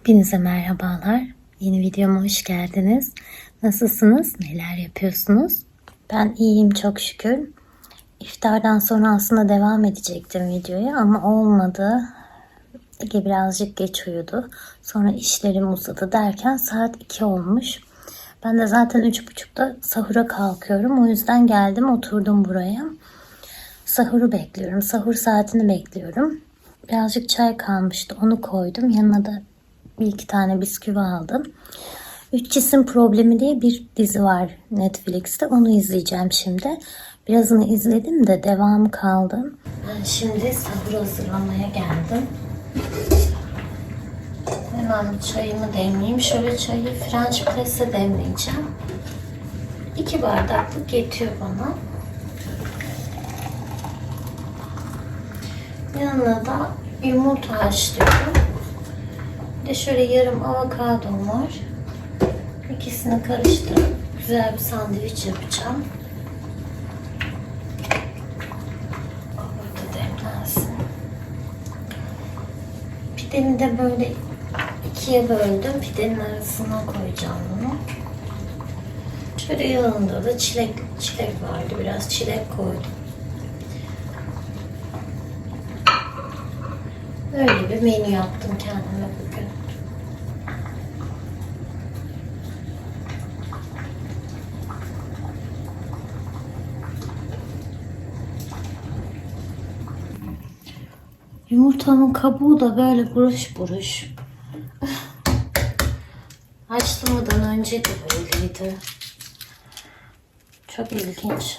Hepinize merhabalar. Yeni videoma hoş geldiniz. Nasılsınız? Neler yapıyorsunuz? Ben iyiyim çok şükür. İftardan sonra aslında devam edecektim videoya ama olmadı. Ege birazcık geç uyudu. Sonra işlerim uzadı derken saat 2 olmuş. Ben de zaten 3.30'da sahura kalkıyorum. O yüzden geldim oturdum buraya. Sahuru bekliyorum. Sahur saatini bekliyorum. Birazcık çay kalmıştı. Onu koydum. Yanına da bir iki tane bisküvi aldım. Üç Cisim Problemi diye bir dizi var Netflix'te. Onu izleyeceğim şimdi. Birazını izledim de devamı kaldı. Ben şimdi sahur hazırlamaya geldim. Hemen çayımı demleyeyim. Şöyle çayı French press'e demleyeceğim. İki bardaklık yetiyor bana. Yanına da yumurta haşlıyorum. De şöyle yarım avokadom var. İkisini karıştırıp güzel bir sandviç yapacağım. Orada demlensin. Pidemi de böyle ikiye böldüm. Pidenin arasına koyacağım bunu. Şöyle yanında da çilek, çilek vardı. Biraz çilek koydum. Öyle bir menü yaptım kendime bugün. Yumurtanın kabuğu da böyle buruş buruş. Haşlamadan önce de böyleydi. Çok ilginç.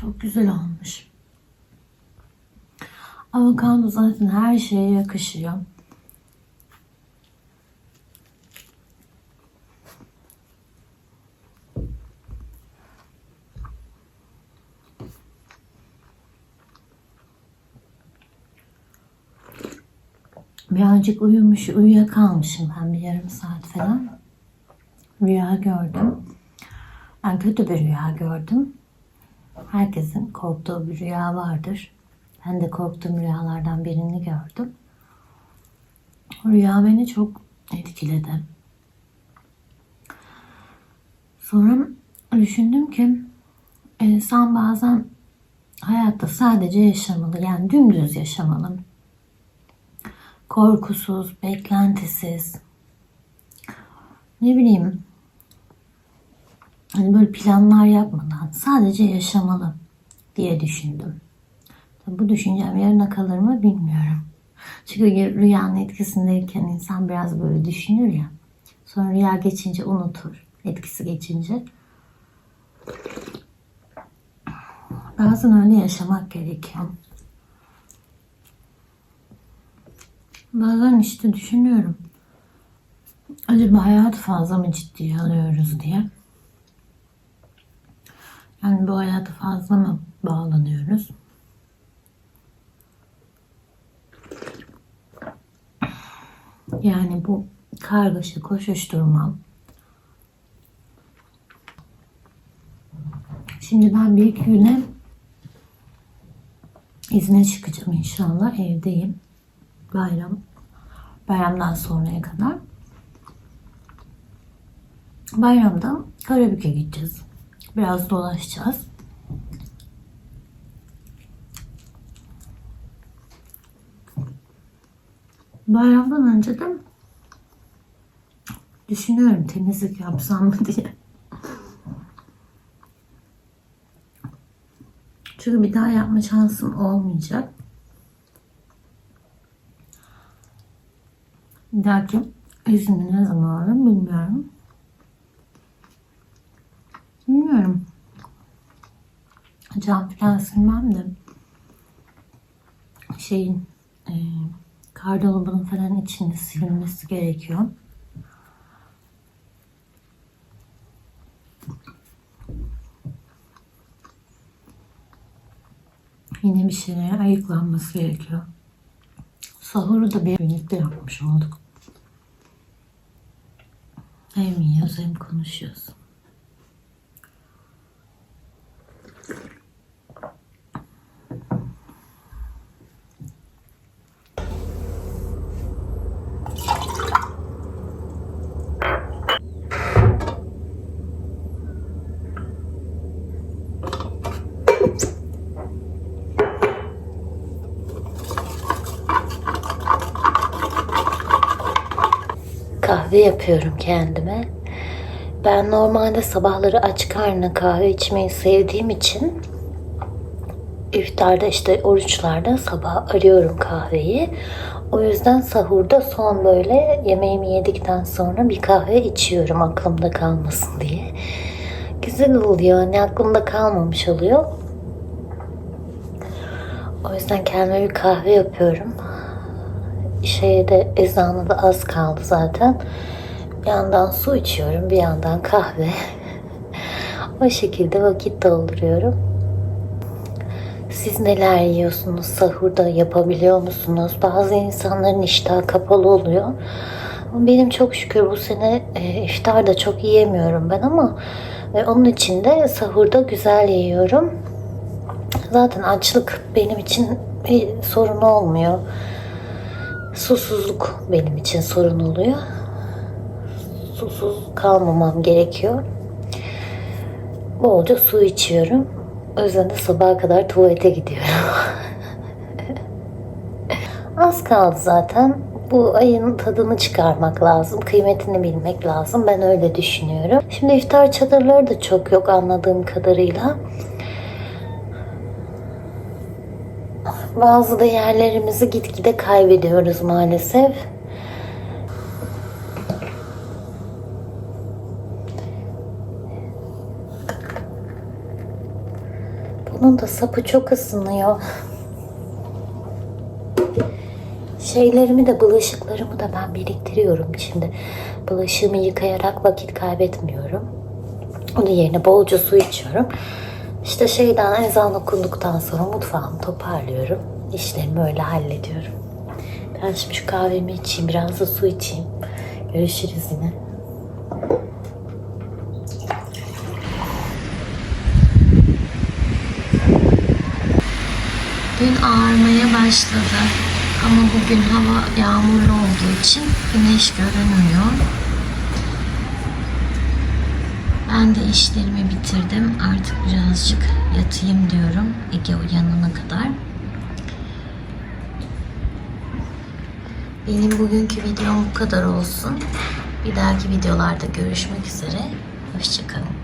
Çok güzel olmuş. Avokado zaten her şeye yakışıyor. Birazcık uyumuş, uyuyakalmışım ben bir yarım saat falan. Rüya gördüm. Ben kötü bir rüya gördüm. Herkesin korktuğu bir rüya vardır. Ben de korktuğum rüyalardan birini gördüm. Rüya beni çok etkiledi. Sonra düşündüm ki insan bazen hayatta sadece yaşamalı. Yani dümdüz yaşamalı. Korkusuz, beklentisiz. Ne bileyim hani böyle planlar yapmadan sadece yaşamalı diye düşündüm. Bu düşüncem yarına kalır mı bilmiyorum. Çünkü rüyanın etkisindeyken insan biraz böyle düşünür ya. Sonra rüya geçince unutur. Etkisi geçince. Bazen öyle yaşamak gerekiyor. Bazen işte düşünüyorum. Acaba hayatı fazla mı ciddiye alıyoruz diye. Yani bu hayata fazla mı bağlanıyoruz? Yani bu kargaşa, koşuşturma. Şimdi ben bir iki güne izne çıkacağım inşallah. Evdeyim. Bayram. Bayramdan sonraya kadar. Bayramda Karabük'e gideceğiz. Biraz dolaşacağız. Bayramdan önce de düşünüyorum temizlik yapsam mı diye. Çünkü bir daha yapma şansım olmayacak. Bir dahaki izni ne zaman alırım. Bilmiyorum. Cam falan silmem de şeyin e, kardolabının falan içinde silinmesi gerekiyor. Yine bir şeyler ayıklanması gerekiyor. Sahuru da bir birlikte yapmış olduk. Hem yiyoruz hem konuşuyoruz. Kahve yapıyorum kendime. Ben normalde sabahları aç karnına kahve içmeyi sevdiğim için iftarda işte oruçlarda sabah arıyorum kahveyi. O yüzden sahurda son böyle yemeğimi yedikten sonra bir kahve içiyorum aklımda kalmasın diye. Güzel oluyor. Hani aklımda kalmamış oluyor. O yüzden kendime bir kahve yapıyorum şeye de ezanı da az kaldı zaten. Bir yandan su içiyorum, bir yandan kahve. o şekilde vakit dolduruyorum. Siz neler yiyorsunuz? Sahurda yapabiliyor musunuz? Bazı insanların iştahı kapalı oluyor. Benim çok şükür bu sene e, iftarda çok yiyemiyorum ben ama e, onun için de sahurda güzel yiyorum. Zaten açlık benim için bir sorun olmuyor. Susuzluk benim için sorun oluyor. Susuz kalmamam gerekiyor. Bolca su içiyorum. O yüzden de sabaha kadar tuvalete gidiyorum. Az kaldı zaten. Bu ayın tadını çıkarmak lazım. Kıymetini bilmek lazım. Ben öyle düşünüyorum. Şimdi iftar çadırları da çok yok anladığım kadarıyla. Bazı değerlerimizi gitgide kaybediyoruz maalesef. Bunun da sapı çok ısınıyor. Şeylerimi de bulaşıklarımı da ben biriktiriyorum şimdi. Bulaşığımı yıkayarak vakit kaybetmiyorum. Onun yerine bolca su içiyorum. İşte şeyden ezan okunduktan sonra mutfağımı toparlıyorum. İşlerimi öyle hallediyorum. Ben şimdi şu kahvemi içeyim, biraz da su içeyim. Görüşürüz yine. Gün ağarmaya başladı. Ama bugün hava yağmurlu olduğu için güneş görünmüyor. Ben de işlerimi bitirdim. Artık birazcık yatayım diyorum. Ege uyanana kadar. Benim bugünkü videom bu kadar olsun. Bir dahaki videolarda görüşmek üzere. Hoşçakalın.